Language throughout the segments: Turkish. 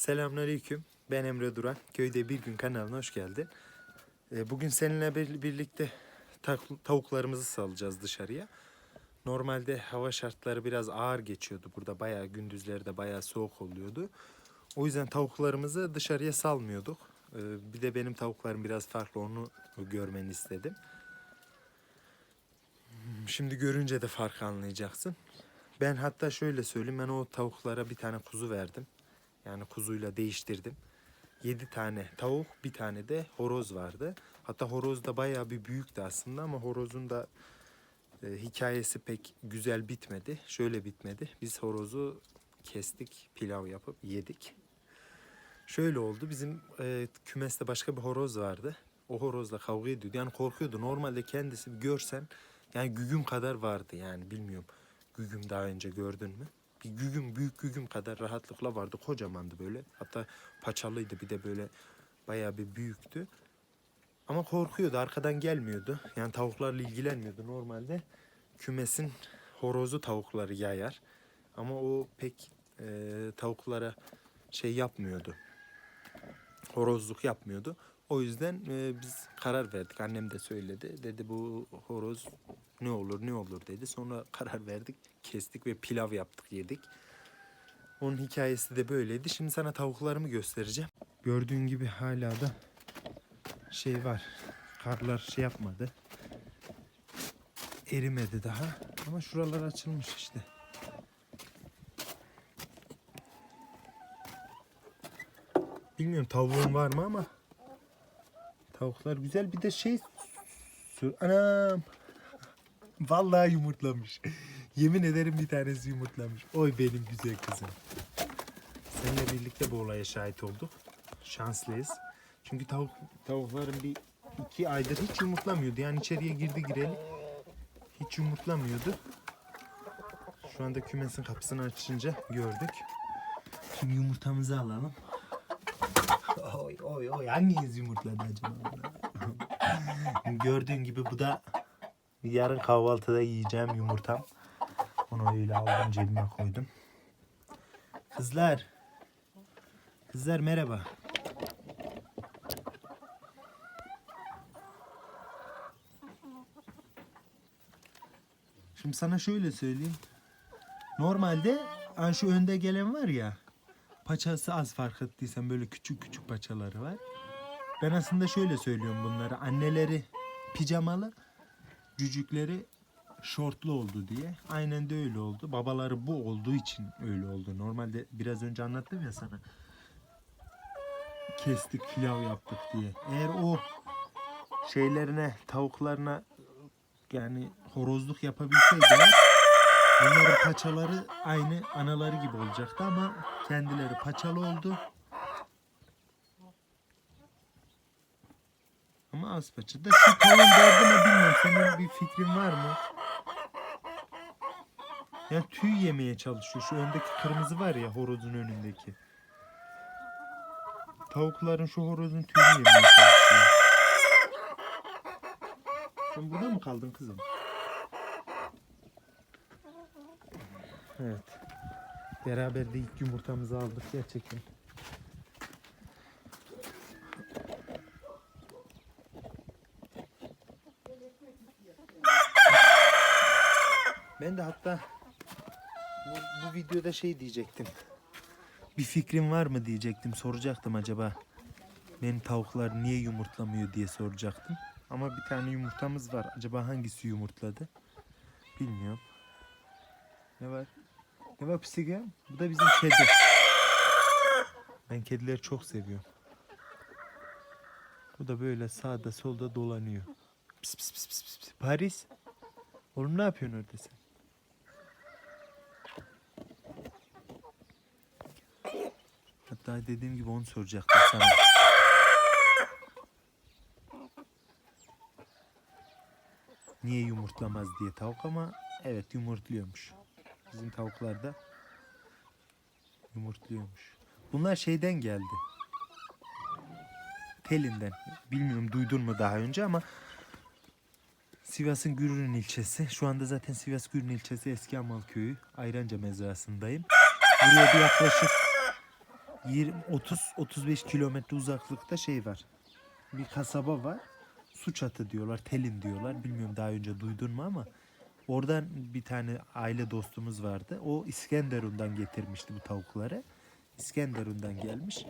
Selamünaleyküm. Ben Emre Duran. Köyde Bir Gün kanalına hoş geldin. Ee, Bugün seninle bir- birlikte ta- tavuklarımızı salacağız dışarıya. Normalde hava şartları biraz ağır geçiyordu. Burada bayağı gündüzleri de bayağı soğuk oluyordu. O yüzden tavuklarımızı dışarıya salmıyorduk. Ee, Bir de benim tavuklarım biraz farklı onu görmeni istedim. Şimdi görünce de farkı anlayacaksın. Ben hatta şöyle söyleyeyim ben o tavuklara bir tane kuzu verdim. Yani kuzuyla değiştirdim. 7 tane tavuk, bir tane de horoz vardı. Hatta horoz da bayağı bir büyüktü aslında ama horozun da e, hikayesi pek güzel bitmedi. Şöyle bitmedi. Biz horozu kestik, pilav yapıp yedik. Şöyle oldu. Bizim e, kümeste başka bir horoz vardı. O horozla kavga ediyordu. Yani korkuyordu. Normalde kendisi görsen yani gügüm kadar vardı yani bilmiyorum. Gügüm daha önce gördün mü? Bir gügüm, büyük gügüm kadar rahatlıkla vardı. Kocamandı böyle. Hatta paçalıydı bir de böyle bayağı bir büyüktü. Ama korkuyordu. Arkadan gelmiyordu. Yani tavuklarla ilgilenmiyordu. Normalde kümesin horozu tavukları yayar. Ama o pek e, tavuklara şey yapmıyordu. Horozluk yapmıyordu. O yüzden e, biz karar verdik. Annem de söyledi. Dedi bu horoz ne olur ne olur dedi. Sonra karar verdik. Kestik ve pilav yaptık yedik. Onun hikayesi de böyleydi. Şimdi sana tavuklarımı göstereceğim. Gördüğün gibi hala da şey var. Karlar şey yapmadı. Erimedi daha. Ama şuralar açılmış işte. Bilmiyorum tavuğun var mı ama tavuklar güzel. Bir de şey anam vallahi yumurtlamış. Yemin ederim bir tanesi yumurtlamış. Oy benim güzel kızım. Seninle birlikte bu olaya şahit olduk. Şanslıyız. Çünkü tavuk tavukların bir iki aydır hiç yumurtlamıyordu. Yani içeriye girdi gireli hiç yumurtlamıyordu. Şu anda kümesin kapısını açınca gördük. Şimdi yumurtamızı alalım. Oy oy oy hanginiz yumurtladı acaba? Gördüğün gibi bu da yarın kahvaltıda yiyeceğim yumurtam. Onu öyle aldım cebime koydum. Kızlar. Kızlar merhaba. Şimdi sana şöyle söyleyeyim. Normalde ha şu önde gelen var ya paçası az fark ettiysen böyle küçük küçük paçaları var. Ben aslında şöyle söylüyorum bunları. Anneleri pijamalı, cücükleri şortlu oldu diye. Aynen de öyle oldu. Babaları bu olduğu için öyle oldu. Normalde biraz önce anlattım ya sana. Kestik pilav yaptık diye. Eğer o şeylerine, tavuklarına yani horozluk yapabilseydiler bunların paçaları aynı anaları gibi olacaktı ama kendileri paçalı oldu. Ama az paça. Da şu tavuğun derdi ne bilmiyorum. Senin bir fikrin var mı? Ya tüy yemeye çalışıyor. Şu öndeki kırmızı var ya horozun önündeki. Tavukların şu horozun tüyünü yemeye çalışıyor. Sen burada mı kaldın kızım? Evet. Beraber de ilk yumurtamızı aldık gerçekten. Ben de hatta bu, bu videoda şey diyecektim. Bir fikrin var mı diyecektim. Soracaktım acaba. Benim tavuklar niye yumurtlamıyor diye soracaktım. Ama bir tane yumurtamız var. Acaba hangisi yumurtladı? Bilmiyorum. Ne var? Ne var pisige? Bu da bizim kedi. Ben kedileri çok seviyorum. Bu da böyle sağda solda dolanıyor. Pis pis pis pis. pis. Paris. Oğlum ne yapıyorsun orada sen? Hatta dediğim gibi onu soracaktım sana. Niye yumurtlamaz diye tavuk ama evet yumurtluyormuş. Bizim tavuklar da yumurtluyormuş. Bunlar şeyden geldi. Telinden. Bilmiyorum duydun mu daha önce ama Sivas'ın Gürün ilçesi. Şu anda zaten Sivas Gürün ilçesi Eski Amal Köyü. Ayranca mezrasındayım. Buraya bir yaklaşık 30-35 kilometre uzaklıkta şey var. Bir kasaba var. Su çatı diyorlar, telin diyorlar. Bilmiyorum daha önce duydun mu ama oradan bir tane aile dostumuz vardı. O İskenderun'dan getirmişti bu tavukları. İskenderun'dan gelmiş.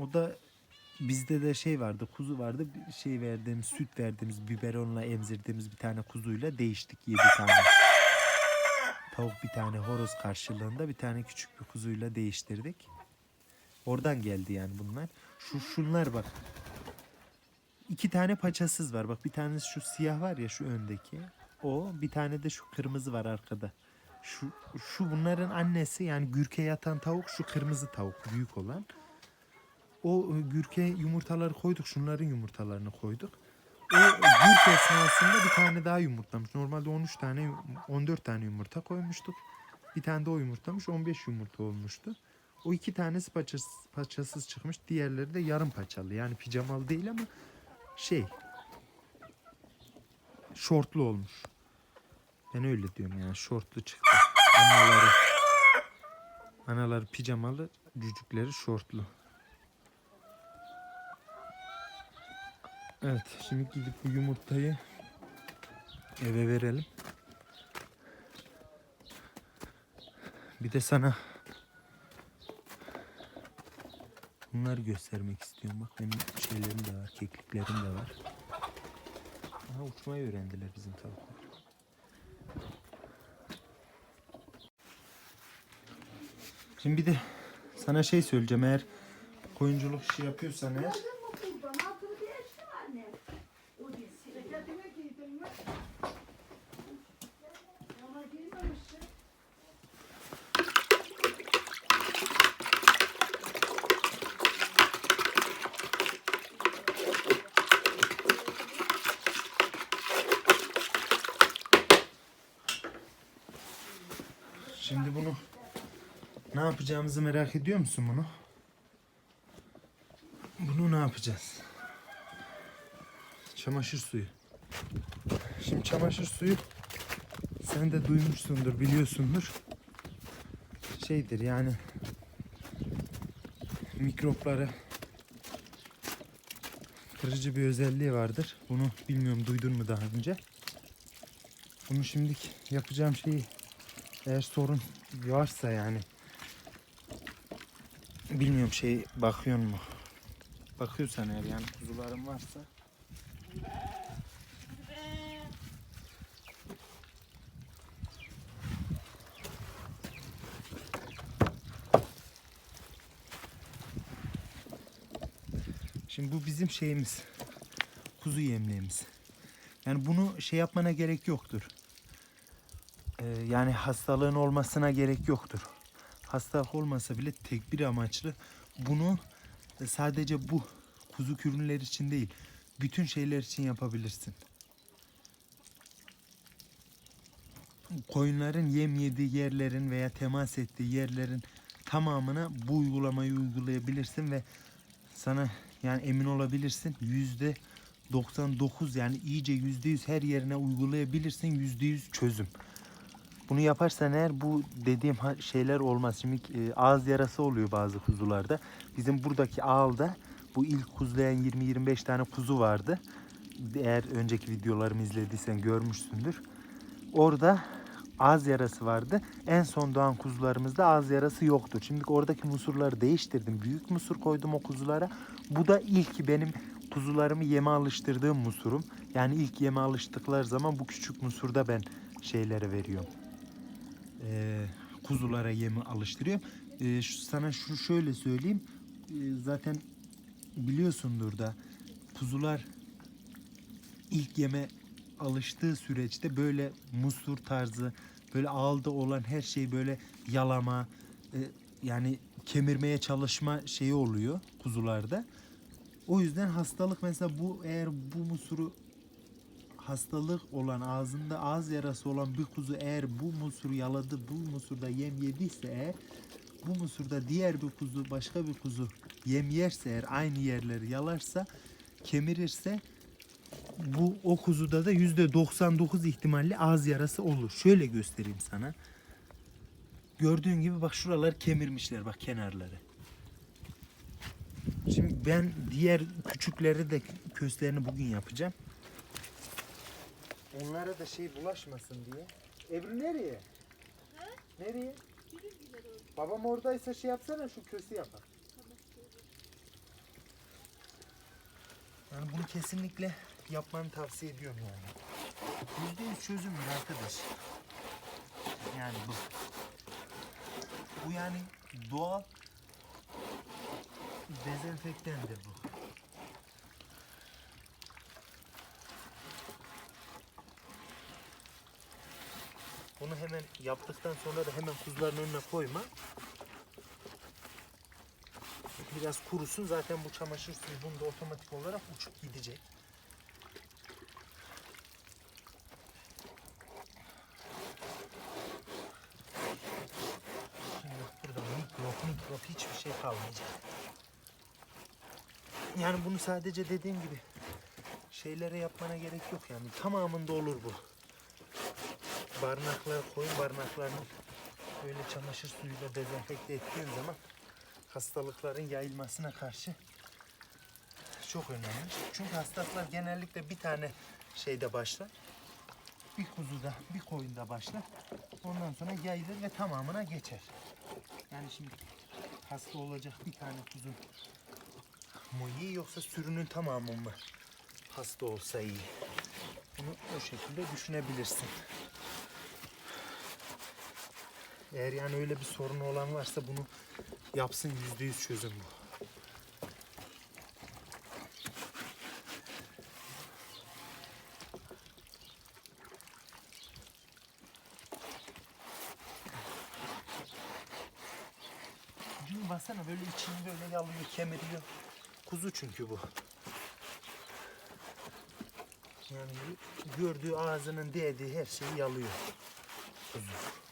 O da bizde de şey vardı, kuzu vardı. Şey verdiğimiz, süt verdiğimiz, biberonla emzirdiğimiz bir tane kuzuyla değiştik yedi tane. Tavuk bir tane horoz karşılığında bir tane küçük bir kuzuyla değiştirdik. Oradan geldi yani bunlar. Şu şunlar bak. İki tane paçasız var. Bak bir tanesi şu siyah var ya şu öndeki. O bir tane de şu kırmızı var arkada. Şu şu bunların annesi yani gürke yatan tavuk şu kırmızı tavuk büyük olan. O e, gürke yumurtaları koyduk. Şunların yumurtalarını koyduk. O gürke esnasında bir tane daha yumurtlamış. Normalde 13 tane 14 tane yumurta koymuştuk. Bir tane de o yumurtlamış. 15 yumurta olmuştu. O iki tanesi paçasız, paçasız çıkmış. Diğerleri de yarım paçalı. Yani pijamalı değil ama şey şortlu olmuş. Ben öyle diyorum yani şortlu çıktı. Anaları anaları pijamalı, cücükleri şortlu. Evet, şimdi gidip bu yumurtayı eve verelim. Bir de sana bunları göstermek istiyorum. Bak benim şeylerim de var, kekliklerim de var. Aha, uçmayı öğrendiler bizim tavuklar. Şimdi bir de sana şey söyleyeceğim eğer koyunculuk işi yapıyorsan eğer Şimdi bunu ne yapacağımızı merak ediyor musun bunu? Bunu ne yapacağız? Çamaşır suyu. Şimdi çamaşır suyu sen de duymuşsundur, biliyorsundur. Şeydir yani mikropları kırıcı bir özelliği vardır. Bunu bilmiyorum duydun mu daha önce? Bunu şimdilik yapacağım şeyi eğer sorun varsa yani bilmiyorum şey bakıyor mu? Bakıyorsan eğer yani kuzuların varsa Şimdi bu bizim şeyimiz. Kuzu yemliğimiz. Yani bunu şey yapmana gerek yoktur. Ee, yani hastalığın olmasına gerek yoktur. Hastalık olmasa bile tek bir amaçlı bunu e, sadece bu kuzu ürünler için değil, bütün şeyler için yapabilirsin. Koyunların yem yediği yerlerin veya temas ettiği yerlerin tamamına bu uygulamayı uygulayabilirsin ve sana yani emin olabilirsin yüzde 99 yani iyice yüzde yüz her yerine uygulayabilirsin yüzde yüz çözüm. Bunu yaparsan eğer bu dediğim şeyler olmaz. Şimdi e, ağız yarası oluyor bazı kuzularda. Bizim buradaki ağılda bu ilk kuzlayan 20-25 tane kuzu vardı. Eğer önceki videolarımı izlediysen görmüşsündür. Orada ağız yarası vardı. En son doğan kuzularımızda ağız yarası yoktu. Şimdi oradaki musurları değiştirdim. Büyük musur koydum o kuzulara. Bu da ilk benim kuzularımı yeme alıştırdığım musurum. Yani ilk yeme alıştıkları zaman bu küçük musurda ben şeylere veriyorum. Ee, kuzulara yemi alıştırıyorum. Ee, şu, sana şu şöyle söyleyeyim. Ee, zaten biliyorsundur da kuzular ilk yeme alıştığı süreçte böyle musur tarzı böyle ağılda olan her şey böyle yalama e, yani kemirmeye çalışma şeyi oluyor kuzularda. O yüzden hastalık mesela bu eğer bu musuru hastalık olan ağzında ağız yarası olan bir kuzu eğer bu musuru yaladı bu musurda yem yediyse eğer bu musurda diğer bir kuzu başka bir kuzu yem yerse eğer aynı yerleri yalarsa kemirirse bu o kuzuda da yüzde 99 ihtimalle ağız yarası olur. Şöyle göstereyim sana. Gördüğün gibi bak şuralar kemirmişler bak kenarları. Ben diğer küçükleri de köslerini bugün yapacağım. Onlara da şey bulaşmasın diye. Ebru nereye? Nereye? Babam oradaysa şey yapsana şu kösü yapar. Yani bunu kesinlikle yapmanı tavsiye ediyorum yani. Yüzde yüz çözümdür arkadaş. Yani bu. Bu yani doğal dezenfektandır bu. Bunu hemen yaptıktan sonra da hemen kuzuların önüne koyma. Biraz kurusun zaten bu çamaşır suyu bunda otomatik olarak uçup gidecek. Şimdi burada mikrop mikrop hiçbir şey kalmayacak. Yani bunu sadece dediğim gibi şeylere yapmana gerek yok yani tamamında olur bu. Barınaklar koyun barınaklarını böyle çamaşır suyuyla dezenfekte ettiğin zaman hastalıkların yayılmasına karşı çok önemli. Çünkü hastalıklar genellikle bir tane şeyde başlar. Bir kuzuda, bir koyunda başlar. Ondan sonra yayılır ve tamamına geçer. Yani şimdi hasta olacak bir tane kuzu mu iyi yoksa sürünün tamamı mı hasta olsa iyi? Bunu o şekilde düşünebilirsin. Eğer yani öyle bir sorun olan varsa bunu yapsın yüzde yüz çözüm bu. Baksana böyle içini böyle yalıyor, kemiriyor. Kuzu çünkü bu. Yani gördüğü ağzının değdiği her şeyi yalıyor. Kuzu.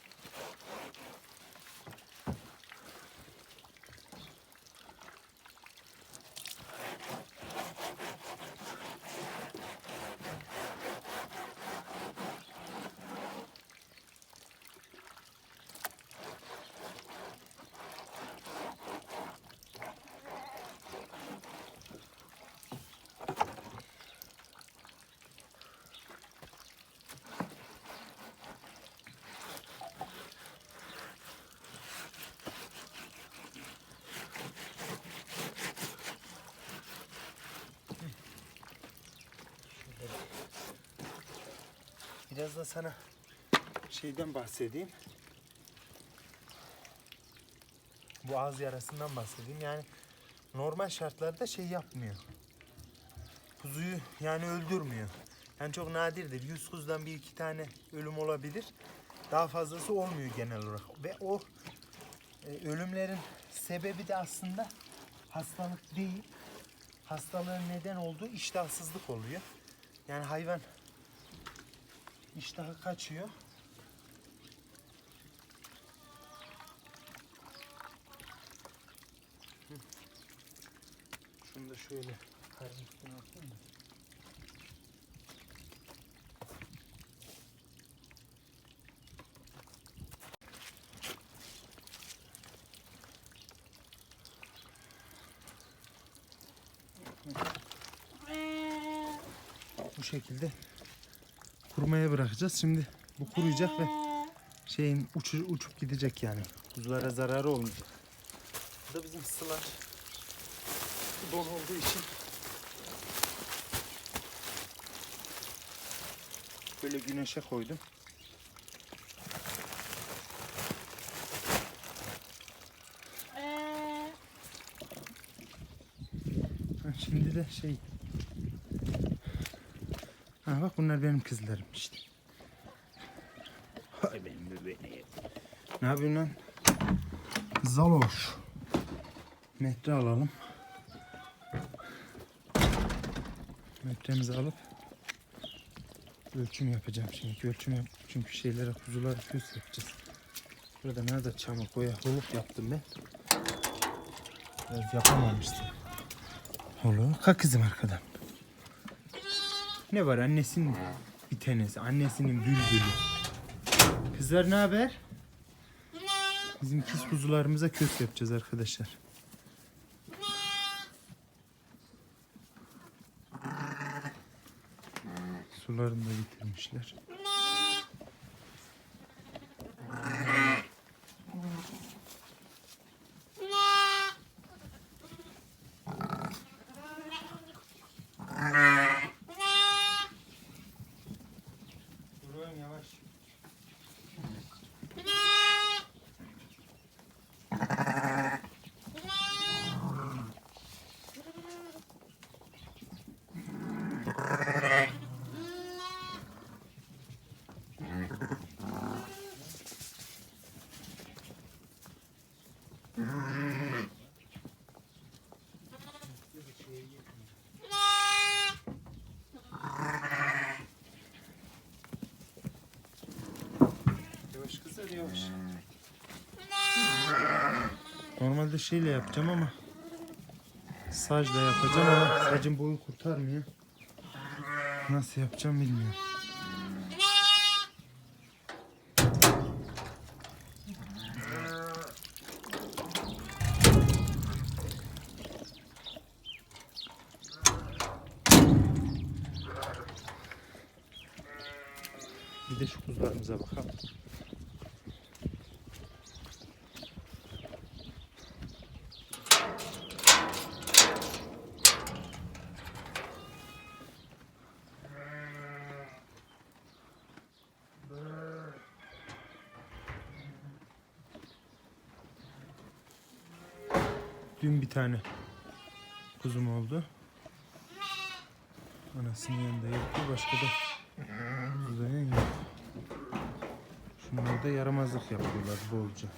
Biraz da sana şeyden bahsedeyim. Bu ağız yarasından bahsedeyim. Yani normal şartlarda şey yapmıyor. Kuzuyu yani öldürmüyor. Yani çok nadirdir. 100 kuzudan bir iki tane ölüm olabilir. Daha fazlası olmuyor genel olarak. Ve o e, ölümlerin sebebi de aslında hastalık değil. Hastalığın neden olduğu iştahsızlık oluyor. Yani hayvan İştahı kaçıyor. Şunu da şöyle karın üstüne atayım da. Bu şekilde kurumaya bırakacağız. Şimdi bu kuruyacak ve şeyin uçu, uçup gidecek yani. Kuzulara zararı olmayacak. Bu da bizim sılar. Don olduğu için böyle güneşe koydum. Ha, Şimdi de şey bak bunlar benim kızlarım işte. Hay benim bebeğim. Ne yapıyorsun lan? Zaloş. Metre alalım. Metremizi alıp ölçüm yapacağım şimdi. Ölçüm yap çünkü şeylere kuzulara göz yapacağız. Burada nerede çamur koya holuk yaptım ben. Biraz yapamamıştım. Holu. Kalk kızım arkadan. Ne var annesinin bir tanesi. Annesinin bülbülü. Kızlar ne haber? Bizim kız kuzularımıza köz yapacağız arkadaşlar. Sularını da bitirmişler. Yavaş. Normalde şeyle yapacağım ama sacla yapacağım ama sacın boyu kurtarmıyor. Nasıl yapacağım bilmiyorum. Bir de şu kuzularımıza bakalım. Dün bir tane kuzum oldu. Anasının yanında yoktu. Başka da kuzenin yok. Şunlar da yaramazlık yapıyorlar bolca.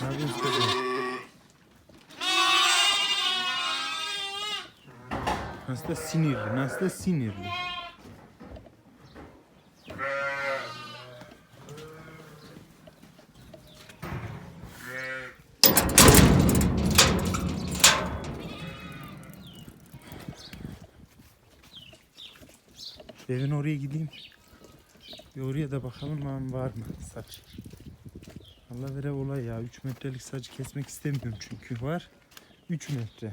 Ne yapıyorsun kızım? Nasıl da sinirli, nasıl da sinirli. Şu evin oraya gideyim. Bir oraya da bakalım lan var mı saç. Allah vere olay ya. 3 metrelik saç kesmek istemiyorum çünkü var. 3 metre.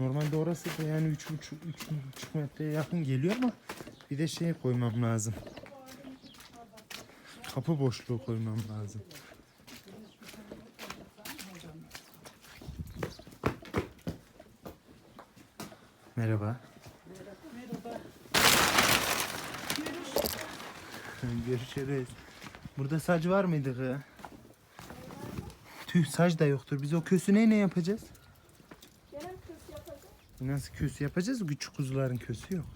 Normalde orası da yani 3,5 3,5 metreye yakın geliyor ama bir de şey koymam lazım. Kapı boşluğu koymam lazım. Merhaba. Görüşürüz. Burada saç var mıydı? Tüh saç da yoktur. Biz o kösü ne yapacağız? Nasıl kösü yapacağız? Küçük kuzuların kösü yok.